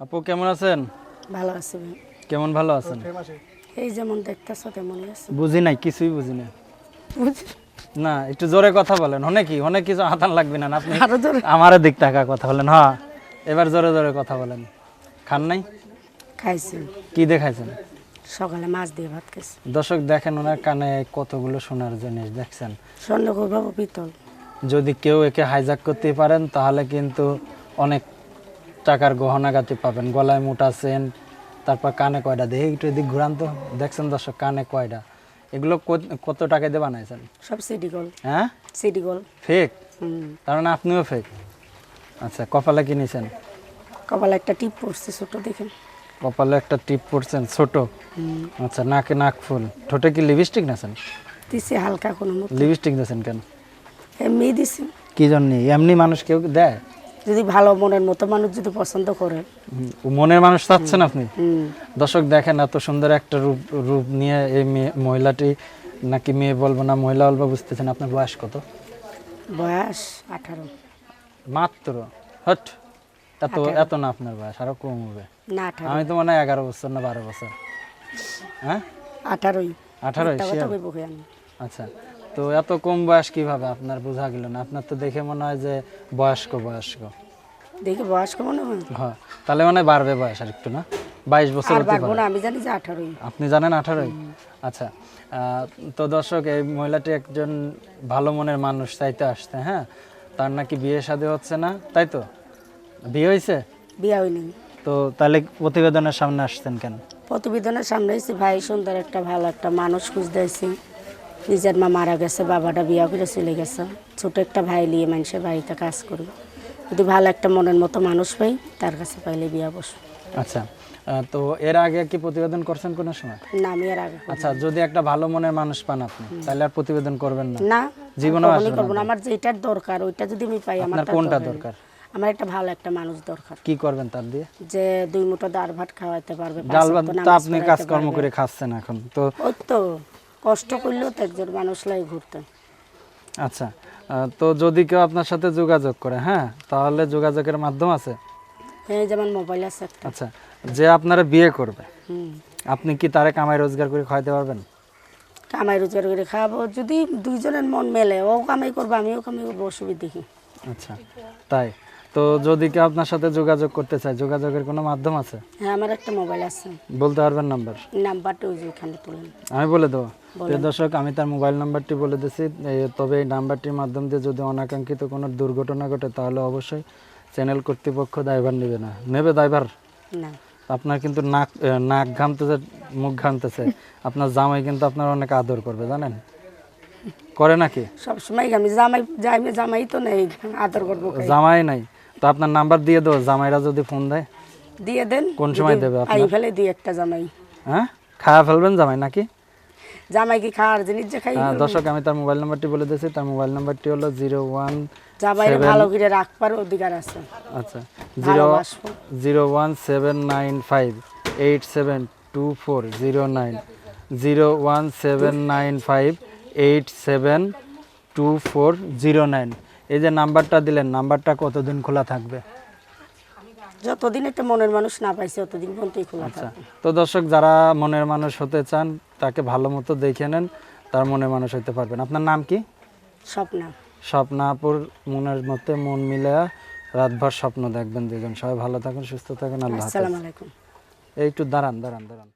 আপু কেমন আছেন? ভালো আছে ভাই। কেমন ভালো আছেন? এই যেমন দেখতেছো তেমনই আছে। বুঝি নাই কিছুই বুঝি না বুঝি না একটু জোরে কথা বলেন অনেক কি অনেক কিছু হাতান লাগবে না আপনি আরও ধরে আমার দিক টাকা কথা বলেন হ্যাঁ। এবার জোরে জোরে কথা বলেন। খান নাই? খাইছি। কি দেখাইছেন সকালে মাছ দিয়ে ভাত খাইছি। দর্শক দেখেন ওনার কানে কতগুলো সোনার জিনিস দেখছেন? স্বর্ণ করব পিতল। যদি কেউ একে হাইজাক করতে পারেন তাহলে কিন্তু অনেক টাকার গহনাগাতি পাবেন গলায় মোটা চেন তারপর কানে কয়টা দেখে একটু এদিক ঘুরান তো দেখছেন দর্শক কানে কয়টা এগুলো কত- টাকা দিয়ে বানাইছেন? সব সিটি গোল হ্যাঁ? সিটি গোল ফেক তার মানে আপনিও ফেক আচ্ছা কপালে কিনেছেন কপালে একটা টিপ পড়ছে ছোট দেখেন। কপালে একটা টিপ পরছেন ছোট? আচ্ছা নাকে নাক ফুল। ঠোঁটে কি লিপস্টিক নেছেন? দিছি হালকা কোনো লিপস্টিক দিয়েছেন কেন? এমনি দিছি। কি জন্য? এমনি মানুষ কেউ দেয়? যদি ভালো মনের মতো মানুষ যদি পছন্দ করে। মনের মানুষ চাচ্ছেন আপনি? দর্শক দেখেন এত সুন্দর একটা রূপ রূপ নিয়ে এই মহিলাটি নাকি মেয়ে বলব না মহিলা বলব বুঝতেছেন আপনার বয়স কত? বয়স আঠারো। মাত্র? হট। এত এত না আপনার বয়স আরও কম হবে। না আমি তো মনে হয় এগারো বছর না বারো বছর। হ্যাঁ? আঠারোই। আঠারো একটা কথা কইব কি আমি? আচ্ছা। তো এত কম বয়স কীভাবে আপনার বোঝা গেল না? আপনার তো দেখে মনে হয় যে বয়স্ক বয়স্ক। দেখি বয়স কেমন হয়? হ্যাঁ তাহলে মানে বাড়বে বয়স আর একটু না? বাইশ বছর আমি জানি যে আঠারোই। আপনি জানেন আঠারোই? আচ্ছা তো দর্শক এই মহিলাটি একজন ভালো মনের মানুষ চাইতে আসতে হ্যাঁ? তার নাকি বিয়ে শাদী হচ্ছে না তাই তো? বিয়ে হয়েছে? বিয়া হয়নি। তো তাহলে প্রতিবেদনের সামনে আসতেন কেন? প্রতিবেদনের সামনে এসেছি ভাই সুন্দর একটা ভালো একটা মানুষ খুঁজতে নিজের মা মারা গেছে বাবাটা বিয়া করে চলে গেছে। ছোট একটা ভাই নিয়ে মানুষের বাড়িতে কাজ করি। যদি ভালো একটা মনের মতো মানুষ পাই তার কাছে পাইলে বিয়া বসবো। আচ্ছা তো এর আগে কি প্রতিবেদন করছেন কোনো সময়? না আমি আর আগে আচ্ছা যদি একটা ভালো মনের মানুষ পান আপনি তাহলে আর প্রতিবেদন করবেন না? না কখনোই আসবে করব না। আমার যেটার দরকার ওইটা যদি আমি পাই আমার কোনটা দরকার। আমার একটা ভালো একটা মানুষ দরকার। কি করবেন তার দিয়ে? যে দুই মুঠো দার ভাত খাওয়াতে পারবে ডাল ভাত তো আপনি কাজকর্ম করে খাচ্ছেন এখন তো ওই তো। কষ্ট করলেও তো একজন মানুষ লাগে ঘুরতে। আচ্ছা তো যদি কেউ আপনার সাথে যোগাযোগ করে হ্যাঁ? তাহলে যোগাযোগের মাধ্যম আছে? এই যেমন মোবাইল আছে একটা। আচ্ছা যে আপনারা বিয়ে করবে আপনি কি তারে কামাই রোজগার করে খাওয়াইতে পারবেন? কামাই রোজগার করে খাওয়াবো। যদি দুইজনের মন মেলে ও কামাই করব আমিও কামাই করব অসুবিধা কি? আচ্ছা তাই? তো যদি কেউ আপনার সাথে যোগাযোগ করতে চায় যোগাযোগের কোনো মাধ্যম আছে? হ্যাঁ আমার একটা মোবাইল আছে। বলতে পারবেন নাম্বার? নাম্বারটা ওই যে তুলেন আমি বলে দেবো। প্রিয় দর্শক আমি তার মোবাইল নাম্বারটি বলে দিচ্ছি তবে এই নাম্বারটির মাধ্যম দিয়ে যদি অনাকাঙ্ক্ষিত কোনো দুর্ঘটনা ঘটে তাহলে অবশ্যই চ্যানেল কর্তৃপক্ষ দায়ভার নেবে না। নেবে দায়ভার? না। আপনার কিন্তু নাক নাক ঘামতেছে মুখ ঘামতেছে আপনার জামাই কিন্তু আপনার অনেক আদর করবে জানেন? করে নাকি? সবসময় জামাই জামাই তো নেই আদর করব জামাই নাই। তো আপনার নাম্বার দিয়ে দেবো জামাইরা যদি ফোন দেয়। দিয়ে দেন কোন সময় দেবে আপনি আই ফেলে দিই একটা জামাই। হ্যাঁ? খাওয়া ফেলবেন জামাই নাকি? জামাই কি খাওয়ার জিনিস যে খাই আহ, দর্শক আমি তার মোবাইল নাম্বারটি বলে দিয়েছি তার মোবাইল নাম্বারটি হলো জিরো ওয়ান জামাই ভালো করে রাখবার অধিকার আছে। আচ্ছা zero zero one seven nine five eight seven two four zero nine. Zero one seven nine five eight seven two four zero nine. এই যে নাম্বারটা দিলেন নাম্বারটা কতদিন খোলা থাকবে? যতদিন একটা মনের মানুষ না পাইছে ততদিন পর্যন্তই খোলা আচ্ছা। থাকে তো দর্শক যারা মনের মানুষ হতে চান তাকে ভালো মতো দেখে নেন তার মনের মানুষ হতে পারবেন। আপনার নাম কি? স্বপ্ন। স্বপ্নাপুর মনের মতে মন মিলে রাতভর স্বপ্ন দেখবেন দুজন। সবাই ভালো থাকুন সুস্থ থাকুন আল্লাহ হাফেজ। আসসালামু আলাইকুম। এই একটু দাঁড়ান দাঁড়ান দাঁড়ান।